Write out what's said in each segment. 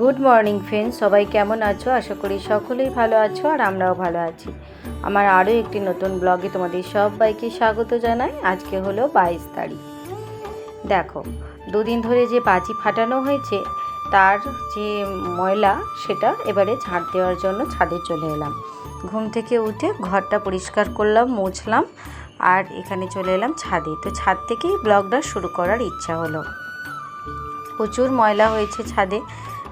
Good morning friend সবাই কেমন আছো? আশা করি সকলেই ভালো আছো আর আমরাও ভালো আছি। আমার আরও একটি নতুন ব্লগে তোমাদের সবাইকে স্বাগত জানাই। আজকে হলো বাইশ তারিখ। দেখো, দুদিন ধরে যে বাজি ফাটানো হয়েছে, তার যে ময়লা, সেটা এবারে ঝাড় দেওয়ার জন্য ছাদে চলে এলাম। ঘুম থেকে উঠে ঘরটা পরিষ্কার করলাম, মুছলাম আর এখানে চলে এলাম ছাদে। তো ছাদ থেকেই ব্লগটা শুরু করার ইচ্ছা হলো। প্রচুর ময়লা হয়েছে ছাদে।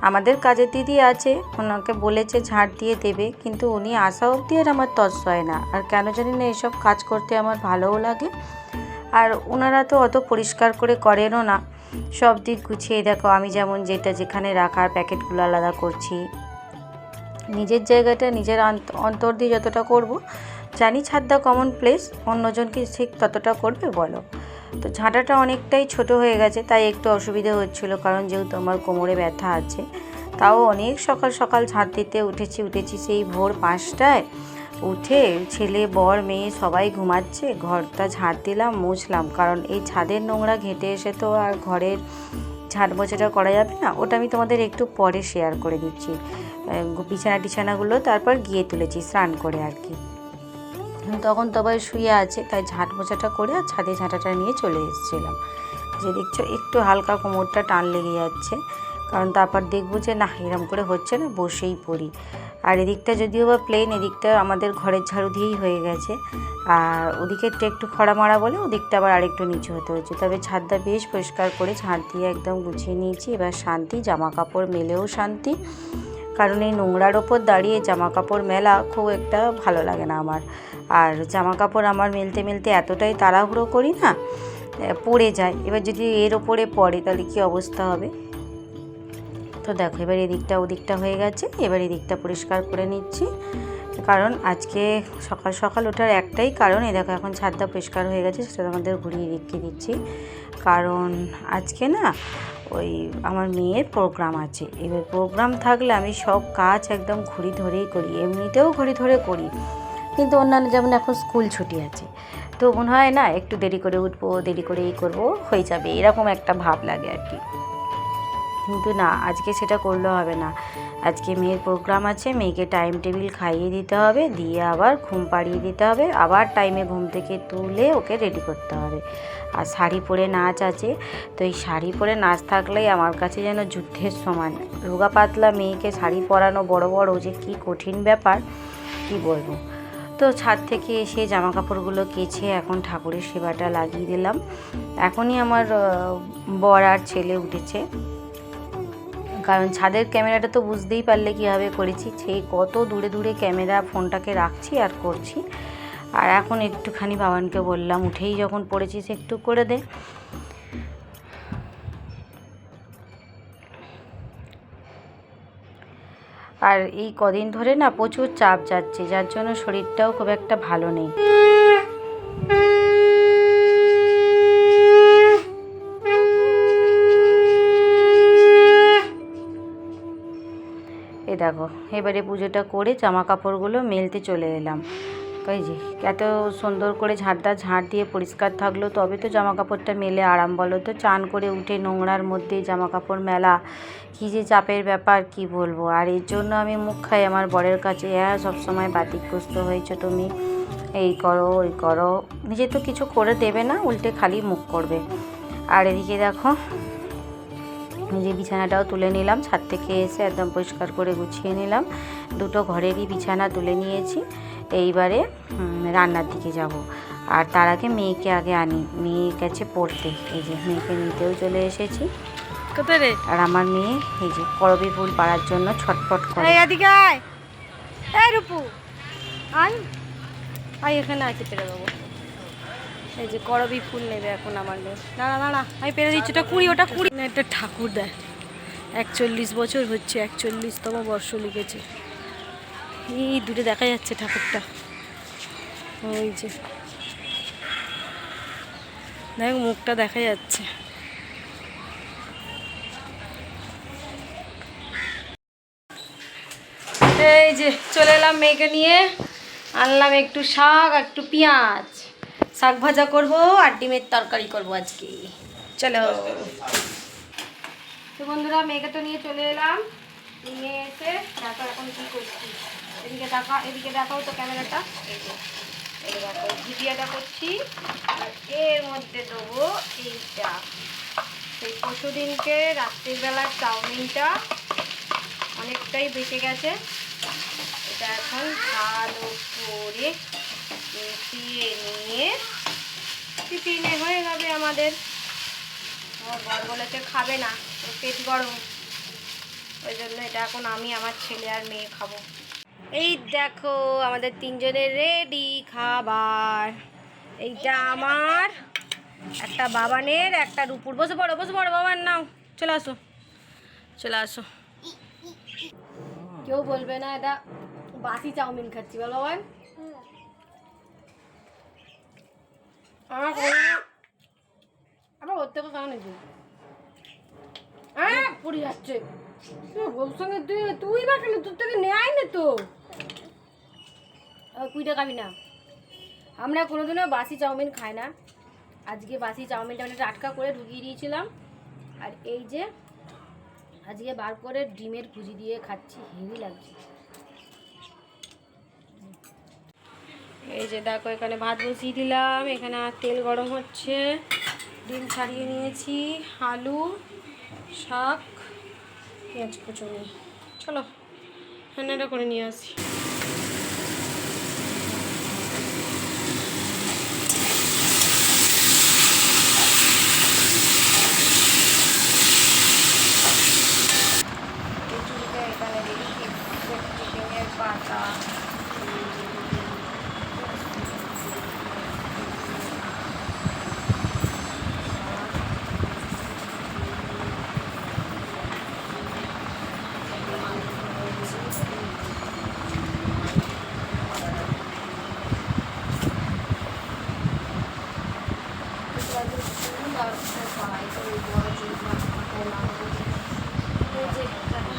আমাদের কাজের দিদি আছে, ওনাকে বলেছে ঝাড় দিয়ে দেবে, কিন্তু উনি আসা অবধি আর আমার তস হয় না। আর কেন জানি না এসব কাজ করতে আমার ভালোও লাগে। আর ওনারা তো অত পরিষ্কার করে করেনও না। সব দিক গুছিয়ে দেখো, আমি যেমন যেটা যেখানে রাখার প্যাকেটগুলো আলাদা করছি। নিজের জায়গাটা, নিজের অন্তর দিয়ে যতটা করব, জানি ছাদটা কমন প্লেস অন্যজন কি ঠিক ততটা করবে বলো। তো ঝাঁটাটা অনেকটাই ছোট হয়ে গেছে, তাই একটু অসুবিধা হচ্ছিল কারণ যেহেতু আমার কোমরে ব্যথা আছে। তাও অনেক সকাল সকাল ঝাঁট দিতে উঠেছি উঠেছি সেই ভোর পাঁচটায়। উঠে ছেলে, বর, মেয়ে সবাই ঘুমাচ্ছে, ঘরটা ঝাঁট দিলাম, মুছলাম। কারণ এই ছাদের নোংরা ঘেঁটে এসে তো আর ঘরের ঝাঁট মোছাটা করা যাবে না। ওটা আমি তোমাদের একটু পরে শেয়ার করে দিচ্ছি। বিছানা টিছানাগুলো তারপর গিয়ে তুলেছি, স্নান করে আর কি। তখন সবাই শুয়ে আছে, তাই ঝাঁট মোছাটা করে আর ছাদে ঝাঁটাটা নিয়ে চলে এসেছিলাম। যে দেখছ, একটু হালকা কোমরটা টান লেগে যাচ্ছে, কারণ তারপর দেখব যে না, এরম করে হচ্ছে না, বসেই পড়ি। আর এদিকটা যদিও বা প্লেন এদিকটা আমাদের ঘরের ঝাড়ু দিয়েই হয়ে গেছে। আর ওদিকেরটা একটু খরা মারা বলে ওদিকটা আবার আরেকটু নিচু হতে হচ্ছে। তবে ছাদটা বেশ পরিষ্কার করে ঝাঁট দিয়ে একদম গুছিয়ে নিয়েছি। এবার শান্তি জামা কাপড় মেলেও শান্তি। কারণ এই নোংরার ওপর দাঁড়িয়ে জামা কাপড় মেলা খুব একটা ভালো লাগে না আমার। আর জামা কাপড় আমার মেলতে মেলতে এতটাই তাড়াহুড়ো করি না পড়ে যায়। এবার যদি এর ওপরে পড়ে তাহলে কী অবস্থা হবে? তো দেখো, এবার এদিকটা ওদিকটা হয়ে গেছে। এবার এদিকটা পরিষ্কার করে নিচ্ছি। কারণ আজকে সকাল সকাল ওঠার একটাই কারণ এই দেখো এখন ছাদটা পরিষ্কার হয়ে গেছে, সেটা তোমাদের ঘুরিয়ে দেখিয়ে দিচ্ছি। কারণ আজকে না ওই আমার মেয়ের প্রোগ্রাম আছে। এবার প্রোগ্রাম থাকলে আমি সব কাজ একদম ঘড়ি ধরেই করি, এমনিতেও ঘড়ি ধরে করি। কিন্তু অন্যান্য যেমন এখন স্কুল ছুটি আছে, তো মনে হয় না একটু দেরি করে উঠবো, দেরি করে এই করব, হয়ে যাবে, এরকম একটা ভাব লাগে আর কি। কিন্তু না, আজকে সেটা করলে হবে না। আজকে মেয়ের প্রোগ্রাম আছে, মেয়েকে টাইম টেবিল খাইয়ে দিতে হবে, দিয়ে আবার ঘুম পাড়িয়ে দিতে হবে, আবার টাইমে ঘুম থেকে তুলে ওকে রেডি করতে হবে। আর শাড়ি পরে নাচ আছে, তো এই শাড়ি পরে নাচ থাকলেই আমার কাছে যেন যুদ্ধের সমান। রোগা পাতলা মেয়েকে শাড়ি পরানো বড় বড় যে কি কঠিন ব্যাপার, কি বলব? তো ছাদ থেকে এসে জামা কাপড়গুলো কেচে এখন ঠাকুরের সেবাটা লাগিয়ে দিলাম। এখনই আমার বর আর ছেলে উঠেছে। কারণ ছাদের ক্যামেরাটা তো বুঝতেই পারলে কীভাবে করেছি। সেই কত দূরে দূরে ক্যামেরা, ফোনটাকে রাখছি আর করছি। আর এখন একটুখানি বাবানকে বললাম, উঠেই যখন পড়েছিস একটু করে দে। আর এই কদিন ধরে না প্রচুর চাপ যাচ্ছে, যার জন্য শরীরটাও খুব একটা ভালো নেই। দেখো এবারে পুজোটা করে জামা কাপড়গুলো মেলতে চলে এলাম। এই যে, এত সুন্দর করে ঝাঁটটা ঝাঁট দিয়ে পরিষ্কার থাকল, তবে তো জামা কাপড়টা মেলে আরাম বলো তো। চান করে উঠে নোংরার মধ্যে জামা কাপড় মেলা, কী যে চাপের ব্যাপার, কি বলব? আর এর জন্য আমি মুখ খাই আমার বরের কাছে। হ্যাঁ সবসময় বাতিগ্রস্ত হয়েছো তুমি। এই করো, ওই করো। নিজে তো কিছু করে দেবে না, উল্টে খালি মুখ করবে। আর এদিকে দেখো যে বিছানাটাও তুলে নিলাম ছাদ থেকে এসে একদম পরিষ্কার করে গুছিয়ে নিলাম। দুটো ঘরেরই বিছানা তুলে নিয়েছি। এইবারে রান্নার দিকে যাব। আর তার আগে মেয়েকে আগে আনি। মেয়ে গেছে পড়তে। এই যে মেয়েকে নিতেও চলে এসেছি। আর আমার মেয়ে এই যে করবি ফুল পাড়ার জন্য ছটফট করে। এদিকে আয়। রূপু। আয়। আয় এখানে আছে পেরে এই যে করবি ফুল নেবে এখন আমার দাঁড়া দাঁড়া, আমি পেরে দিচ্ছি, ওটা কুড়ি ওটা কুড়ি। না একটা ঠাকুর দেয়। একচল্লিশ বছর হচ্ছে, একচল্লিশতম বর্ষ লিখেছে। এই দূরে দেখা যাচ্ছে ঠাকুরটা। ওই যে। দেখ, মুখটা দেখা যাচ্ছে। এই যে, চলে এলাম মেয়েকে নিয়ে। আনলাম একটু শাক, একটু পেঁয়াজ। শাক ভাজা করব আর ডিমের তরকারি করব আজকে। চলো। তো বন্ধুরা মেয়েকে তো নিয়ে চলে এলাম। নিয়ে এসে তারপর এখন কী করছি। এদিকে দেখা, এদিকে দেখাও তো ক্যামেরাটা। দেখো ভিডিওটা করছি। আর এর মধ্যে দেবো এইটা। সেই পরশু দিনকে রাত্রিবেলার চাউমিনটা অনেকটাই বেঁচে গেছে। এটা এখন ভালো করে মিশিয়ে নিয়ে টিফিনে হয়ে যাবে আমাদের। আমার বর বলেছে খাবে না পেট গরম। ওই জন্য এটা এখন আমি আমার ছেলে আর মেয়ে খাব। এই দেখো, আমাদের তিনজনের রেডি খাবার। এইটা আমার, একটা বাবানের, একটা রূপুর। বসে পড়ো বসে পড়ো, বাবার নাও। চলে আসো চলে আসো। কেউ বলবে না, এটা বাসি চাউমিন খাচ্ছি, বলো বাবান ওর থেকে হ্যাঁ যাচ্ছে তুই তুই তোর থেকে কুইটা না আমরা কোনোদিনও বাসি চাউমিন খাই না। আজকে বাসি চাউমিনটা মানে টাটকা করে ঢুকিয়ে দিয়েছিলাম। আর এই যে, আজকে বার করে ডিমের ভুজি দিয়ে খাচ্ছি, হেভি লাগছে। এই যে দেখো, এখানে ভাত বসিয়ে দিলাম। এখানে তেল গরম হচ্ছে। ডিম ছাড়িয়ে নিয়েছি। আলু, শাক, পেঁয়াজ কুচুনি। চলো রান্নাটা করে নিয়ে আসি খিচুড়িটা এখানে দিয়েছি চিকেনের পাতা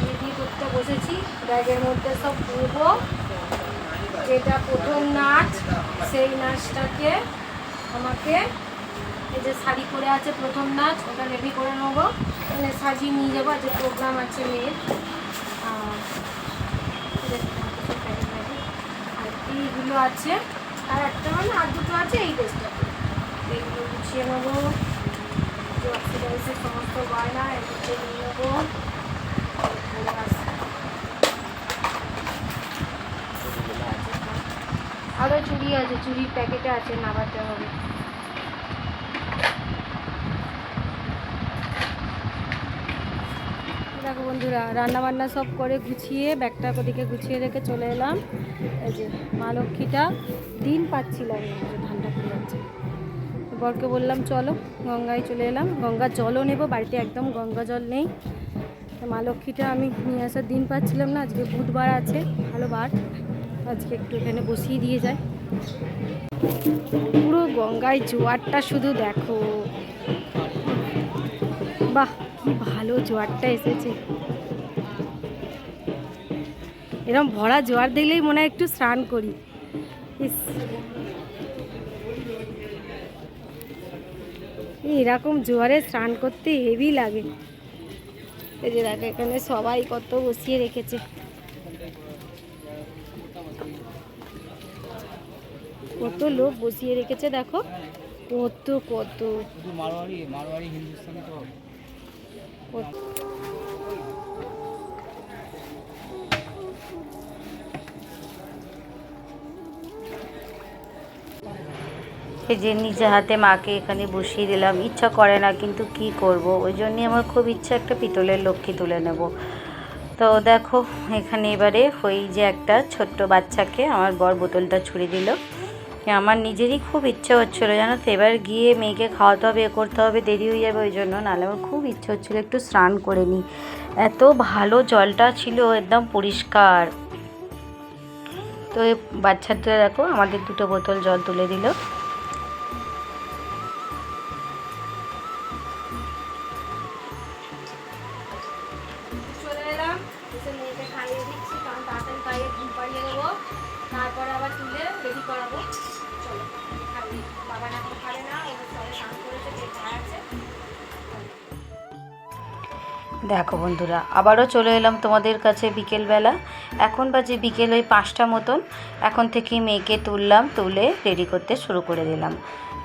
রেডি করতে বসেছি ব্যাগের মধ্যে সব পুরবো। যেটা প্রথম নাচ সেই নাচটাকে আমাকে এই যে শাড়ি পরে আছে প্রথম নাচ ওটা রেডি করে নেব। মানে সাজিয়ে নিয়ে যাব যে প্রোগ্রাম আছে মেয়ের। আর এইগুলো আছে, আর একটা মানে আর দুটো আছে এই ড্রেসটা এইগুলো গুছিয়ে নেব। যে অক্সিডেন্সের সমস্ত গয়না এগুলো নিয়ে নেব পরে আসব। আরও চুড়ি আছে চুড়ির প্যাকেটে আছে, নামাতে হবে। দেখো বন্ধুরা, রান্নাবান্না সব করে গুছিয়ে, ব্যাগটা ওদিকে গুছিয়ে রেখে চলে এলাম। এই যে মা লক্ষ্মীটা দিন পাচ্ছিলাম ঠান্ডা পড়ে যাচ্ছে। বরকে বললাম, চলো, গঙ্গায় চলে এলাম। গঙ্গার জলও নেব, বাড়িতে একদম গঙ্গা জল নেই। মা লক্ষ্মীটা আমি নিয়ে আসার দিন পাচ্ছিলাম না, আজকে বুধবার আছে, ভালো বার। আজকে একটু এখানে বসিয়ে দিয়ে যায়। পুরো গঙ্গায় জোয়ারটা শুধু দেখো। বাহ, কি ভালো জোয়ারটা এসেছে। এরকম ভরা জোয়ার দেখলেই মনে হয় একটু স্নান করি। ইস। এরকম জোয়ারে স্নান করতে হেভি লাগে। এই যে দেখো, এখানে সবাই কত বসিয়ে রেখেছে। কত লোক বসিয়ে রেখেছে, দেখো। কত কত। যে নিজে হাতে মাকে এখানে বসিয়ে দিলাম, ইচ্ছা করে না, কিন্তু কি করব? ওই জন্যই আমার খুব ইচ্ছা একটা পিতলের লক্ষ্মী তুলে নেব। তো দেখো, এখানে এবারে ওই যে একটা ছোট্ট বাচ্চাকে আমার বর বোতলটা ছুঁড়ে দিল। আমার নিজেরই খুব ইচ্ছে হচ্ছিল, জানো তো? এবার গিয়ে মেয়েকে খাওয়াতে হবে, এ করতে হবে, দেরি হয়ে যাবে ওই জন্য। নাহলে আমার খুব ইচ্ছে হচ্ছিল একটু স্নান করে নিই। এত ভালো জলটা ছিল, একদম পরিষ্কার। তো বাচ্চাটা দেখো, আমাদের দুটো বোতল জল তুলে দিল। তারপরে আবার তুলে রেডি করাবো। দেখো বন্ধুরা, আবারও চলে এলাম তোমাদের কাছে বিকেলবেলা। এখন বাজে বিকেল ওই পাঁচটা মতন। এখন থেকে মেয়েকে তুললাম, তুলে রেডি করতে শুরু করে দিলাম।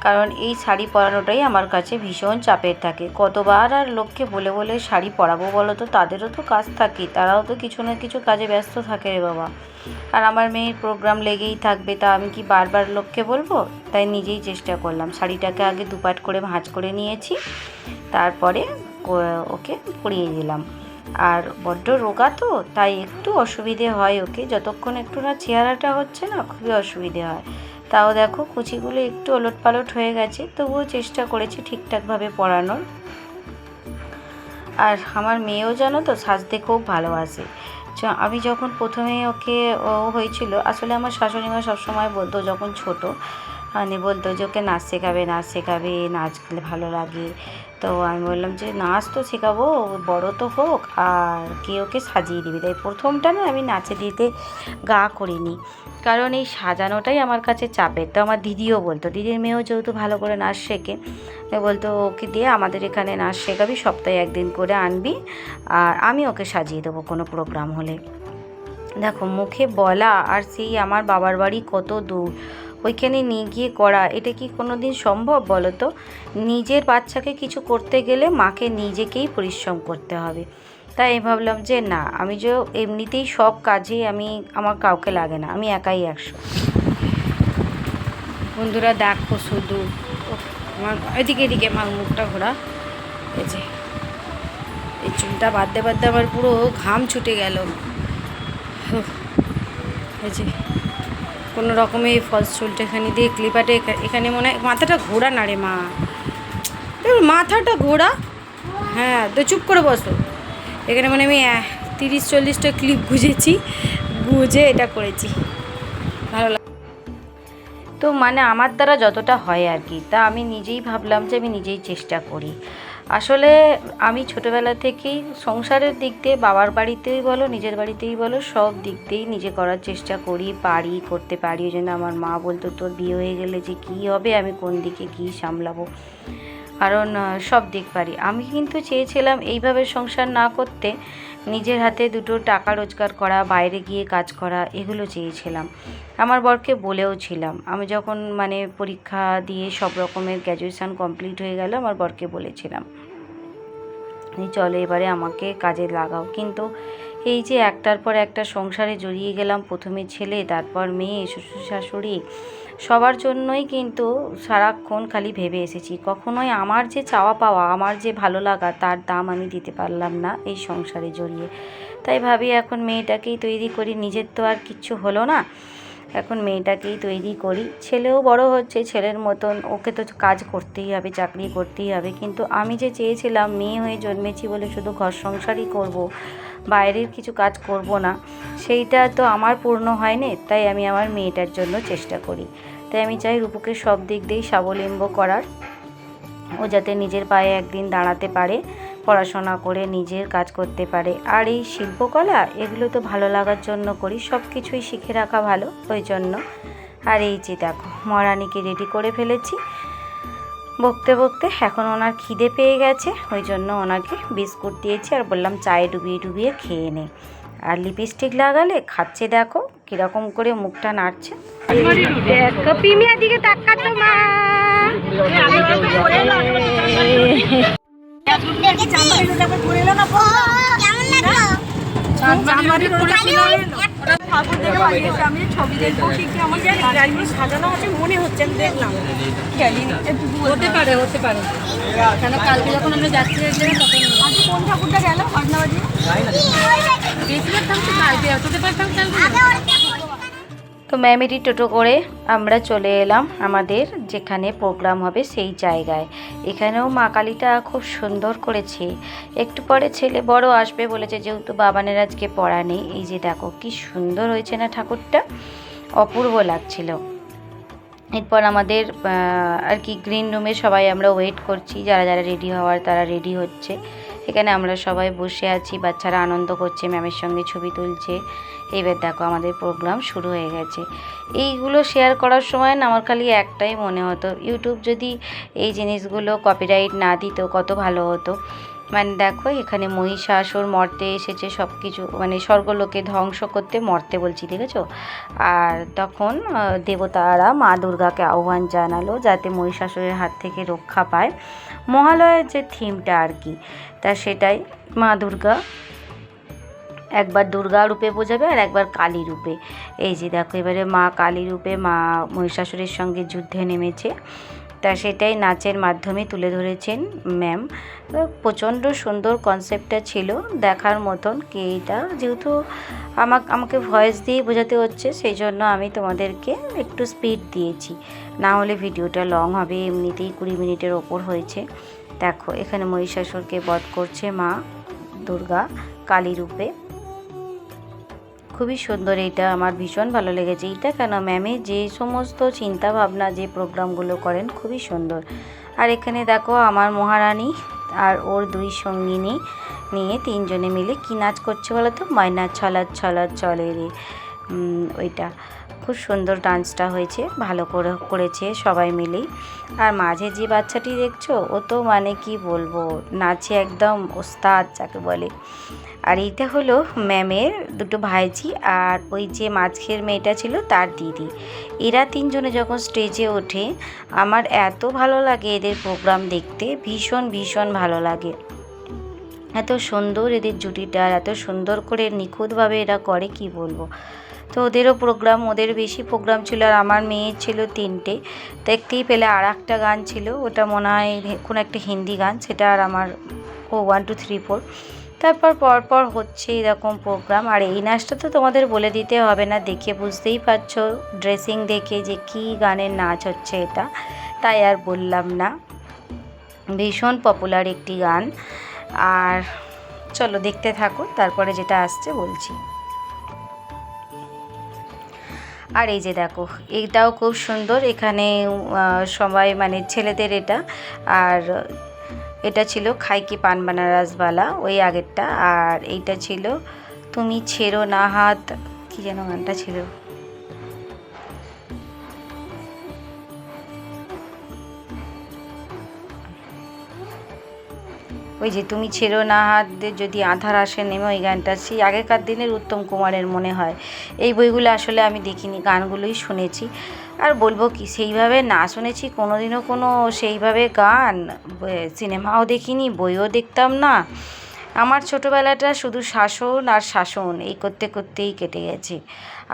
কারণ এই শাড়ি পরানোটাই আমার কাছে ভীষণ চাপের থাকে। কতবার আর লোককে বলে বলে শাড়ি পরাবো বলো তো, তাদেরও তো কাজ থাকে, তারাও তো কিছু না কিছু কাজে ব্যস্ত থাকে রে বাবা। আর আমার মেয়ের প্রোগ্রাম লেগেই থাকবে, তা আমি কি বারবার লোককে বলব? তাই নিজেই চেষ্টা করলাম। শাড়িটাকে আগে দুপাট করে ভাঁজ করে নিয়েছি, তারপরে ওকে পরিয়ে দিলাম। আর বড্ড রোগা তো, তাই একটু অসুবিধে হয় ওকে। যতক্ষণ একটু না চেহারাটা হচ্ছে না, খুবই অসুবিধে হয়। তাও দেখো কুচিগুলো একটু ওলট পালট হয়ে গেছে, তবুও চেষ্টা করেছি ঠিকঠাকভাবে পড়ানোর। আর আমার মেয়েও জানো তো সাজতে খুব ভালোবাসে। আমি যখন প্রথমে ওকে, ও হয়েছিল, আসলে আমার শাশুড়ি মা সবসময় বলতো, যখন ছোট মানে বলতো যে, ওকে নাচ শেখাবে নাচ শেখাবে, নাচ গেলে ভালো লাগে। তো আমি বললাম যে, নাচ তো শেখাবো, বড় তো হোক, আর কে ওকে সাজিয়ে দিবি? তাই প্রথমটা না আমি নাচে দিতে গা করিনি। কারণ এই সাজানোটাই আমার কাছে চাপের। তো আমার দিদিও বলতো, দিদির মেয়েও যেহেতু ভালো করে নাচ শেখে বলতো, ওকে দিয়ে আমাদের এখানে নাচ শেখাবি, সপ্তাহে একদিন করে আনবি, আর আমি ওকে সাজিয়ে দেবো কোনো প্রোগ্রাম হলে। দেখো, মুখে বলা আর সেই আমার বাবার বাড়ি কত দূর। ওইখানে নিয়ে গিয়ে করা এটা কি কোনো দিন সম্ভব বলো তো? নিজের বাচ্চাকে কিছু করতে গেলে মাকে নিজেকেই পরিশ্রম করতে হবে। তাই ভাবলাম যে না, আমি যে এমনিতেই সব কাজে আমি, আমার কাউকে লাগে না, আমি একাই একশো। বন্ধুরা দেখো শুধু আমার এদিকে এদিকে আমার মুখটা ঘোরা। এই যে, এই চুলটা বাঁধতে বাঁধতে আমার পুরো ঘাম ছুটে গেল। এই যে। কোনো রকমে ফলস চুলটা এখানে দিয়ে ক্লিপাটে এখা- এখানে মনে হয় মাথাটা ঘোরা না রে মা। মাথাটা ঘোরা? হ্যাঁ তো চুপ করে বসো। এখানে মানে আমি তিরিশ চল্লিশটা ক্লিপ গুজেছি, গুজে এটা করেছি। ভালো তো মানে আমার দ্বারা যতটা হয় আর কি, তা আমি নিজেই ভাবলাম যে আমি নিজেই চেষ্টা করি। আসলে আমি ছোটোবেলা থেকেই সংসারের দিক দিয়ে বাবার বাড়িতেই বলো, নিজের বাড়িতেই বলো, সব দিক দিয়েই নিজে করার চেষ্টা করি, পারি, করতে পারি। ওই জন্য আমার মা বলতো, তোর বিয়ে হয়ে গেলে যে কী হবে, আমি কোন দিকে কী সামলাবো? কারণ সব দিক পারি আমি কিন্তু চেয়েছিলাম এইভাবে সংসার না করতে নিজের হাতে দুটো টাকা রোজগার করা, বাইরে গিয়ে কাজ করা, এগুলো চেয়েছিলাম। আমার বরকে বলেও ছিলাম। আমি যখন মানে পরীক্ষা দিয়ে সব রকমের গ্র্যাজুয়েশান কমপ্লিট হয়ে গেল, আমার বরকে বলেছিলাম চলো এবারে আমাকে কাজে লাগাও। কিন্তু এই যে একটার পর একটা সংসারে জড়িয়ে গেলাম, প্রথমে ছেলে, তারপর মেয়ে, শ্বশুর শাশুড়ি সবার জন্যই কিন্তু সারাক্ষণ খালি ভেবে এসেছি। কখনোই আমার যে চাওয়া পাওয়া, আমার যে ভালো লাগা, তার দাম আমি দিতে পারলাম না এই সংসারে জড়িয়ে। তাই ভাবি এখন মেয়েটাকেই তৈরি করি, নিজের তো আর কিচ্ছু হলো না। এখন মেয়েটাকেই তৈরি করি। ছেলেও বড় হচ্ছে, ছেলের মতন ওকে তো কাজ করতেই হবে, চাকরি করতেই হবে। কিন্তু আমি যে চেয়েছিলাম মেয়ে হয়ে জন্মেছি বলে শুধু ঘর সংসারই করব, বাইরের কিছু কাজ করব না, সেইটা তো আমার পূর্ণ হয়নি। তাই আমি আমার মেয়েটার জন্য চেষ্টা করি। তাই আমি চাই রূপুকে সব দিক দিয়েই স্বাবলম্ব করার। ও যাতে নিজের পায়ে একদিন দাঁড়াতে পারে, পড়াশোনা করে নিজের কাজ করতে পারে। আর এই শিল্পকলা, এগুলো তো ভালো লাগার জন্য করি সব কিছুই শিখে রাখা ভালো ওই জন্য। আর এই যে দেখো, মহারানীকে রেডি করে ফেলেছি। বকতে বকতে এখন ওনার খিদে পেয়ে গেছে, ওই জন্য ওনাকে বিস্কুট দিয়েছি আর বললাম চায়ে ডুবিয়ে ডুবিয়ে খেয়ে নে। আর লিপস্টিক লাগালে, খাচ্ছে দেখো কীরকম করে মুখটা নাড়ছে? দেখো পিমিয়া দিকে তাকাতো মা। হতে পারে হতে পারে। কেন কালকে যখন আমরা যাচ্ছি আজকে কোন ঠাকুরটা গেল? ঘটনাবাজি বেশিরভাগ থাকতে কালকে অতটা পারতাম কালকে তো ম্যামেরি টোটো করে আমরা চলে এলাম আমাদের যেখানে প্রোগ্রাম হবে সেই জায়গায়। এখানেও মা কালীটা খুব সুন্দর করেছে। একটু পরে ছেলে বড় আসবে বলেছে, যেহেতু বাবানের আজকে পড়া নেই, এই যে দেখো কি সুন্দর হয়েছে না ঠাকুরটা? অপূর্ব লাগছিল। এরপর আমাদের আর কি গ্রিন রুমে সবাই আমরা ওয়েট করছি, যারা যারা রেডি হওয়ার তারা রেডি হচ্ছে। এখানে আমরা সবাই বসে আছি, বাচ্চারা আনন্দ করছে, ম্যামের সঙ্গে ছবি তুলছে। এবার দেখো আমাদের প্রোগ্রাম শুরু হয়ে গেছে। এইগুলো শেয়ার করার সময় না আমার খালি একটাই মনে হতো ইউটিউব যদি এই জিনিসগুলো কপিরাইট না দিত কত ভালো হতো। মানে দেখো, এখানে মহিষাসুর মর্তে এসেছে সব কিছু মানে স্বর্গলোকে ধ্বংস করতে মর্তে বলছি, দেখেছ? আর তখন দেবতারা মা দুর্গাকে আহ্বান জানালো যাতে মহিষাসুরের হাত থেকে রক্ষা পায়। মহালয়ের যে থিমটা আর কি, তা সেটাই মা দুর্গা একবার দুর্গা রূপে বোঝাবে আর একবার কালী রূপে। এই যে দেখো, এবারে মা কালী রূপে মা মহিষাসুরের সঙ্গে যুদ্ধে নেমেছে। তা সেটাই নাচের মাধ্যমে তুলে ধরেছেন ম্যাম। প্রচণ্ড সুন্দর কনসেপ্টটা ছিল দেখার মতন কি এটা। যেহেতু আমাকে আমাকে ভয়েস দিয়ে বোঝাতে হচ্ছে, সেই জন্য আমি তোমাদেরকে একটু স্পিড দিয়েছি। না হলে ভিডিওটা লং হবে, এমনিতেই কুড়ি মিনিটের ওপর হয়েছে। দেখো, এখানে মহিষাসুরকে বধ করছে মা দুর্গা কালী রূপে খুবই সুন্দর, এইটা আমার ভীষণ ভালো লেগেছে। এইটা কেন ম্যামে যে সমস্ত চিন্তা ভাবনা যে প্রোগ্রামগুলো করেন, খুবই সুন্দর। আর এখানে দেখো আমার মহারানী আর ওর দুই সঙ্গিনী নিয়ে তিনজনে মিলে কী নাচ করছে বলো তো? ময়না ছলার ছলার চলে রে। ওইটা। খুব সুন্দর ডান্সটা হয়েছে, ভালো করে করেছে সবাই মিলেই। আর মাঝে যে বাচ্চাটি দেখছ, ও তো মানে কি বলব? নাচে একদম ওস্তাদ, যাকে বলে। আর এইটা হলো ম্যামের দুটো ভাইজি আর ওই যে মাঝের মেয়েটা ছিল তার দিদি। এরা তিনজনে যখন স্টেজে ওঠে, আমার এত ভালো লাগে এদের প্রোগ্রাম দেখতে, ভীষণ ভীষণ ভালো লাগে। এত সুন্দর এদের জুটিটা এত সুন্দর করে নিখুঁতভাবে এরা করে, কি বলব? তো ওদেরও প্রোগ্রাম ওদের বেশি প্রোগ্রাম ছিল আর আমার মেয়ের ছিল তিনটে। দেখতেই পেলে আর একটা গান ছিল, ওটা মনে হয় কোনো একটা হিন্দি গান, সেটা আর আমার ও ওয়ান টু থ্রি ফোর তারপর পরপর হচ্ছে এরকম প্রোগ্রাম আর এই নাচটা তো তোমাদের বলে দিতে হবে না, দেখে বুঝতেই পারছ ড্রেসিং দেখে যে কী গানের নাচ হচ্ছে এটা, তাই আর বললাম না। ভীষণ পপুলার একটি গান। আর চলো দেখতে থাকো, তারপরে যেটা আসছে বলছি। আর এই যে দেখো, এটাও খুব সুন্দর, এখানে সবাই মানে ছেলেদের এটা। আর এটা ছিল খাইকি পান বানারসওয়ালা ওই আগেরটা। আর এইটা ছিল, তুমি ছেড়ো না হাত, কি যেন গানটা ছিল? ওই যে তুমি ছেড়ো না হাত যদি আধার আসে, নেমে ওই গানটা। সেই আগেকার দিনের উত্তম কুমারের মনে হয়। এই বইগুলো আসলে আমি দেখিনি, গানগুলোই শুনেছি। আর বলব কি, সেইভাবে না শুনেছি, কোনোদিনও কোনো সেইভাবে গান সিনেমাও দেখিনি, বইও দেখতাম না। আমার ছোটোবেলাটা শুধু শাসন আর শাসন, এই করতে করতেই কেটে গেছে।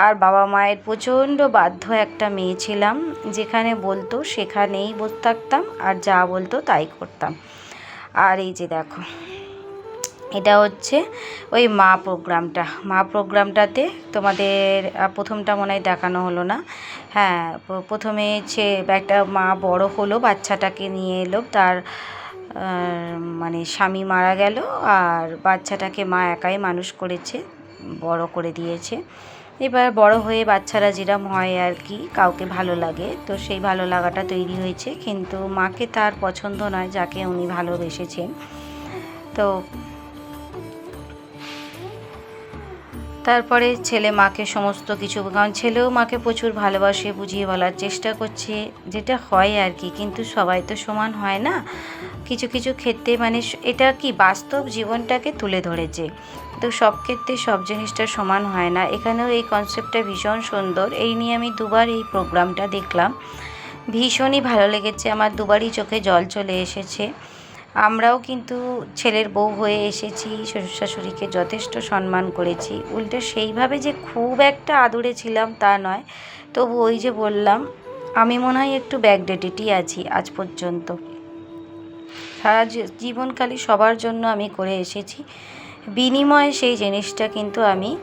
আর বাবা মায়ের প্রচণ্ড বাধ্য একটা মেয়ে ছিলাম, যেখানে বলতো, সেখানেই বসে থাকতাম, আর যা বলতো তাই করতাম। আর এই যে দেখো, এটা হচ্ছে ওই মা প্রোগ্রামটা। মা প্রোগ্রামটাতে তোমাদের প্রথমটা মনে হয় দেখানো হলো না। হ্যাঁ প্রথমে হচ্ছে একটা মা বড় হলো, বাচ্চাটাকে নিয়ে এলো, তার মানে স্বামী মারা গেল, আর বাচ্চাটাকে মা একাই মানুষ করেছে, বড় করে দিয়েছে। এবার বড় হয়ে বাচ্চারা যেরম হয় আর কি, কাউকে ভালো লাগে। তো সেই ভালো লাগাটা তৈরি হয়েছে। কিন্তু মাকে তার পছন্দ নয়, যাকে উনি ভালোবেসেছেন। তো তারপরে ছেলে মাকে সমস্ত কিছু, কারণ ছেলেও মাকে প্রচুর ভালোবাসে, বুঝিয়ে বলার চেষ্টা করছে, যেটা হয় আর কি, কিন্তু সবাই তো সমান হয় না। কিছু কিছু ক্ষেত্রে মানে এটা কি বাস্তব জীবনটাকে তুলে ধরেছে। তো সব ক্ষেত্রে সব জিনিসটা সমান হয় না। এখানেও এই কনসেপ্টটা ভীষণ সুন্দর। এই নিয়ে আমি দুবার এই প্রোগ্রামটা দেখলাম। ভীষণই ভালো লেগেছে। আমার দুবারই চোখে জল চলে এসেছে। আমরাও কিন্তু ছেলের বউ হয়ে এসেছি শ্বশুর শাশুড়িকে যথেষ্ট সম্মান করেছি। উল্টে সেইভাবে যে খুব একটা আদুরে ছিলাম তা নয়। তবু ওই যে বললাম, আমি মনে হয় একটু ব্যাকডেটেডই আছি আজ পর্যন্ত। সারা জী- জীবনকালই সবার জন্য আমি করে এসেছি। বিনিময়ে সেই জিনিসটা কিন্তু আমি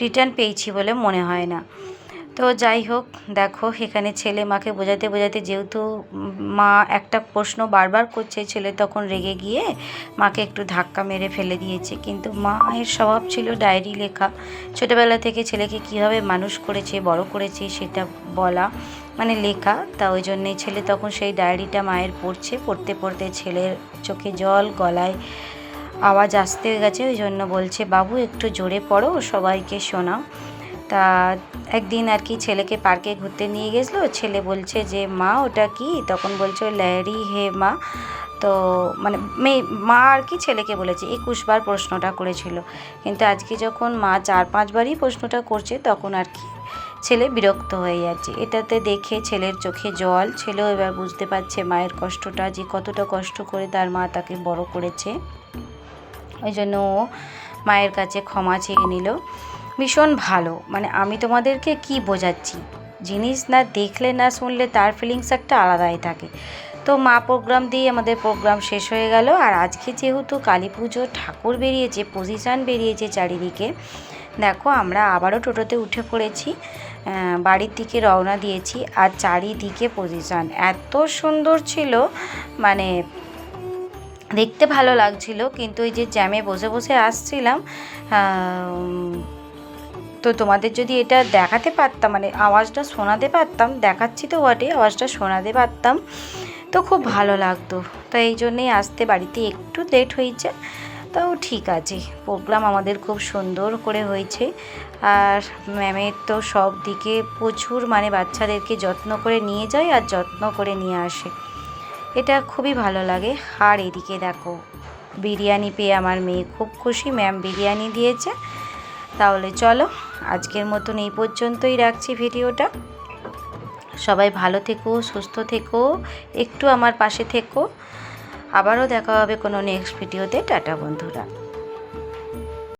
রিটার্ন পেয়েছি বলে মনে হয় না। তো যাই হোক, দেখো এখানে ছেলে মাকে বোঝাতে বোঝাতে যেহেতু মা একটা প্রশ্ন বারবার করছে, ছেলে তখন রেগে গিয়ে মাকে একটু ধাক্কা মেরে ফেলে দিয়েছে। কিন্তু মায়ের স্বভাব ছিল ডায়েরি লেখা। ছোটোবেলা থেকে ছেলেকে কীভাবে মানুষ করেছে, বড় করেছে সেটা বলা মানে লেখা। তা ওই জন্যে ছেলে তখন সেই ডায়েরিটা মায়ের পড়ছে, পড়তে পড়তে ছেলের চোখে জল, গলায় আওয়াজ আসতে গেছে। ওই জন্য বলছে, বাবু, একটু জোরে পড়ো, সবাইকে শোনাও। তা একদিন আর কি ছেলেকে পার্কে ঘুরতে নিয়ে গেছিল। ছেলে বলছে যে, মা, ওটা কি? তখন বলছে, ল্যারি, হে মা। তো মানে মেয়ে, মা আর কি ছেলেকে বলেছে, একুশবার প্রশ্নটা করেছিল। কিন্তু আজকে যখন মা চার, পাঁচবারই প্রশ্নটা করছে, তখন আর কি ছেলে বিরক্ত হয়ে যাচ্ছে। এটাতে দেখে ছেলের চোখে জল। ছেলেও এবার বুঝতে পারছে মায়ের কষ্টটা, যে কতটা কষ্ট করে তার মা তাকে বড় করেছে। ওই জন্য ও মায়ের কাছে ক্ষমা চেয়ে নিল। ভীষণ ভালো। মানে আমি তোমাদেরকে কি বোঝাচ্ছি? জিনিস না দেখলে না শুনলে তার ফিলিংস একটা আলাদাই থাকে। তো মা প্রোগ্রাম দিয়ে আমাদের প্রোগ্রাম শেষ হয়ে গেল। আর আজকে যেহেতু কালী পুজো, ঠাকুর বেরিয়েছে পজিশান বেরিয়েছে চারিদিকে, দেখো আমরা আবারও টোটোতে উঠে পড়েছি বাড়ির দিকে রওনা দিয়েছি। আর চারিদিকে পজিশান এত সুন্দর ছিল মানে দেখতে ভালো লাগছিল। কিন্তু এই যে জ্যামে বসে বসে আসছিলাম তো তোমাদের যদি এটা দেখাতে পারতাম মানে আওয়াজটা শোনাতে পারতাম, দেখাচ্ছি তো বটে, আওয়াজটা শোনাতে পারতাম, তো খুব ভালো লাগতো। তো এই জন্যেই আসতে বাড়িতে একটু লেট হয়েছে। তাও ঠিক আছে প্রোগ্রাম আমাদের খুব সুন্দর করে হয়েছে। আর ম্যামের তো সব দিকে প্রচুর মানে বাচ্চাদেরকে যত্ন করে নিয়ে যায় আর যত্ন করে নিয়ে আসে। এটা খুবই ভালো লাগে। আর এদিকে দেখো, বিরিয়ানি পেয়ে আমার মেয়ে খুব খুশি। ম্যাম বিরিয়ানি দিয়েছে। তাহলে চলো, আজকের মতন এই পর্যন্তই রাখছি ভিডিওটা। সবাই ভালো থেকো, সুস্থ থেকো, একটু আমার পাশে থেকো। আবারও দেখা হবে কোনো নেক্সট ভিডিওতে টাটা বন্ধুরা।